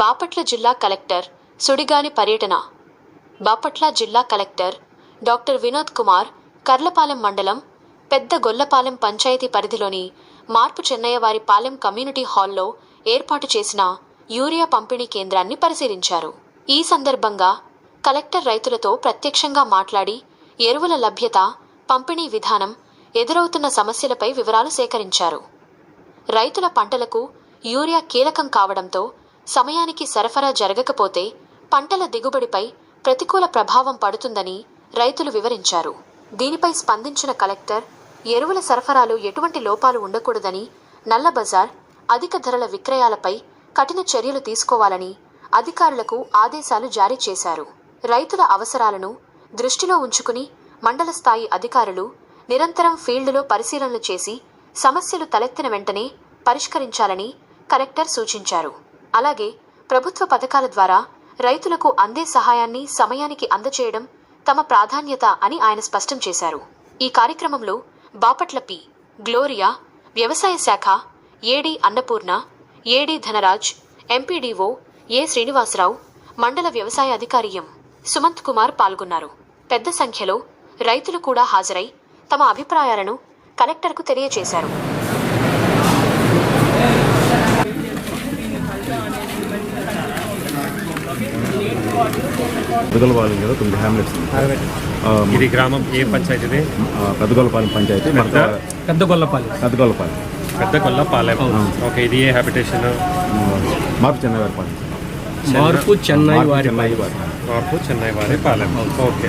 బాపట్ల జిల్లా కలెక్టర్ సుడిగాలి పర్యటన. బాపట్ల జిల్లా కలెక్టర్ డాక్టర్ వినోద్ కుమార్ కర్లపాలెం మండలం పెద్ద గొల్లపాలెం పంచాయతీ పరిధిలోని మార్పు చెన్నయ్యవారి పాలెం కమ్యూనిటీ హాల్లో ఏర్పాటు చేసిన యూరియా పంపిణీ కేంద్రాన్ని పరిశీలించారు. ఈ సందర్భంగా కలెక్టర్ రైతులతో ప్రత్యక్షంగా మాట్లాడి ఎరువుల లభ్యత పంపిణీ విధానం ఎదురవుతున్న సమస్యలపై వివరాలు సేకరించారు. రైతుల పంటలకు యూరియా కీలకం కావడంతో సమయానికి సరఫరా జరగకపోతే పంటల దిగుబడిపై ప్రతికూల ప్రభావం పడుతుందని రైతులు వివరించారు. దీనిపై స్పందించిన కలెక్టర్ ఎరువుల సరఫరాలో ఎటువంటి లోపాలు ఉండకూడదని నల్లబజార్ అధిక ధరల విక్రయాలపై కఠిన చర్యలు తీసుకోవాలని అధికారులకు ఆదేశాలు జారీ చేశారు. రైతుల అవసరాలను దృష్టిలో ఉంచుకుని మండల స్థాయి అధికారులు నిరంతరం ఫీల్డ్లో పరిశీలనలు చేసి సమస్యలు తలెత్తిన వెంటనే పరిష్కరించాలని కలెక్టర్ సూచించారు. అలాగే ప్రభుత్వ పథకాల ద్వారా రైతులకు అందే సహాయాన్ని సమయానికి అందచేయడం తమ ప్రాధాన్యత అని ఆయన స్పష్టం చేశారు. ఈ కార్యక్రమంలో బాపట్ల పి గ్లోరియా వ్యవసాయ శాఖ AD Annapurna AD Dhanaraj MPDO A Srinivasarao మండల వ్యవసాయ అధికారి ఎం సుమంత్ కుమార్ పాల్గొన్నారు. పెద్ద సంఖ్యలో రైతులు కూడా హాజరై తమ అభిప్రాయాలను కలెక్టర్కు తెలియజేశారు పెద్దగొల్లపాలెం కదా తొమ్మిది హ్యామ్లెట్స్ ఇది గ్రామం ఏ పంచాయతీ పెద్దగొల్లపాలెం పంచాయతీ పెద్దగొల్లపాలెం. పెద్ద కొల్ల పాలెం ఓకే ఇది ఏ హ్యాబిటేషన్ మార్పు చెన్నైవారి పాలెం. మార్పు చెన్నై మార్పు వారి చెన్నై వారి మార్పు చెన్నై వారి పాలెం. ఓకే.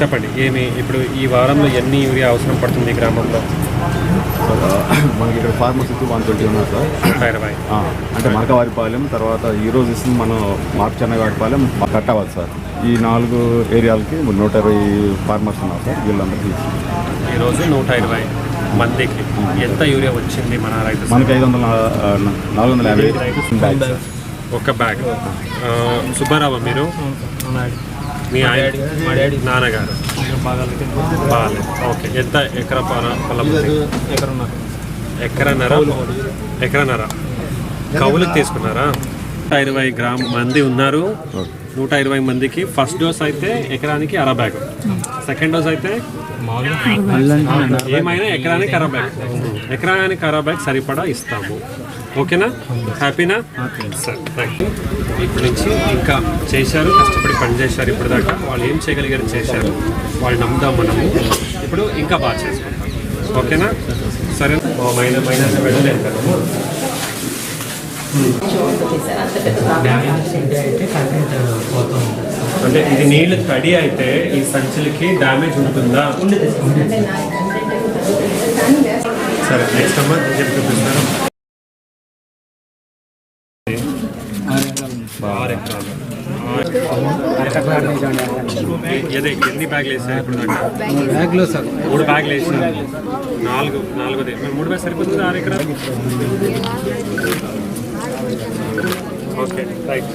చెప్పండి ఏమి ఇప్పుడు ఈ వారంలో ఎన్ని యూరియా అవసరం పడుతుంది ఈ గ్రామంలో? సార్ మనకి ఇక్కడ ఫార్మర్స్ వన్ ట్వంటీ ఉన్నారు సార్. నూట ఇరవై. ఆ, అంటే మరకవారిపాలెం తర్వాత ఈ రోజు ఇస్తుంది మనం మార్పు చెన్నైవారిపాలెం కట్ అవ్వాలి సార్. ఈ నాలుగు ఏరియాలకి నూట ఇరవై ఫార్మర్స్ ఉన్నారు సార్ వీళ్ళందరికీ ఈరోజు నూట ఇరవై మందికి. ఎంత యూరియా వచ్చింది మన రైతు మనకి ఐదు వందల నాలుగు వందల యాభై. ఒక బ్యాగ్. సుబ్బారావు మీరు? మీ ఆయన మా డాడీ. నాన్నగారు. పాలెం ఓకే. ఎంత ఎకరా పొల పొలం ఉంది? ఎక్కడ ఉన్నారు ఎకరన్నర? ఎకరన్నర. కవులకు తీసుకున్నారా? ఇరవై గ్రామ్ మంది ఉన్నారు. నూట ఇరవై మందికి ఫస్ట్ డోస్ అయితే ఎకరానికి అర బ్యాగ్. సెకండ్ డోస్ అయితే ఏమైనా ఎకరానికి అర బ్యాగ్. ఎకరానికి అర బ్యాగ్ సరిపడా ఇస్తాము. ఓకేనా? హ్యాపీనా? సరే థ్యాంక్ యూ ఇప్పటి నుంచి ఇంకా చేశారు కష్టపడి పని చేశారు ఇప్పుడు దాకా వాళ్ళు ఏం చేయగలిగారు చేశారు వాళ్ళు నమ్ముదాం మనము. ఇప్పుడు ఇంకా బాగా చేసుకుంటాం. ఓకేనా? సరే. ఓ మైన మైన వెళ్ళలేదు కదా. అంటే ఇది నీళ్ళు తడి అయితే ఈ సంచులకి డ్యామేజ్ ఉంటుందా? సరే నెక్స్ట్ అమ్మా ఏం చెప్పి ఎన్ని బ్యాగ్లు వేసాయి ఇప్పుడు దాకా బ్యాగ్లో సార్ మూడు బ్యాగ్లు వేసి నాలుగు నాలుగోది. మూడు బ్యాగ్ సరిపోతుంది ఆరు ఎకరాలు ఓకే రైట్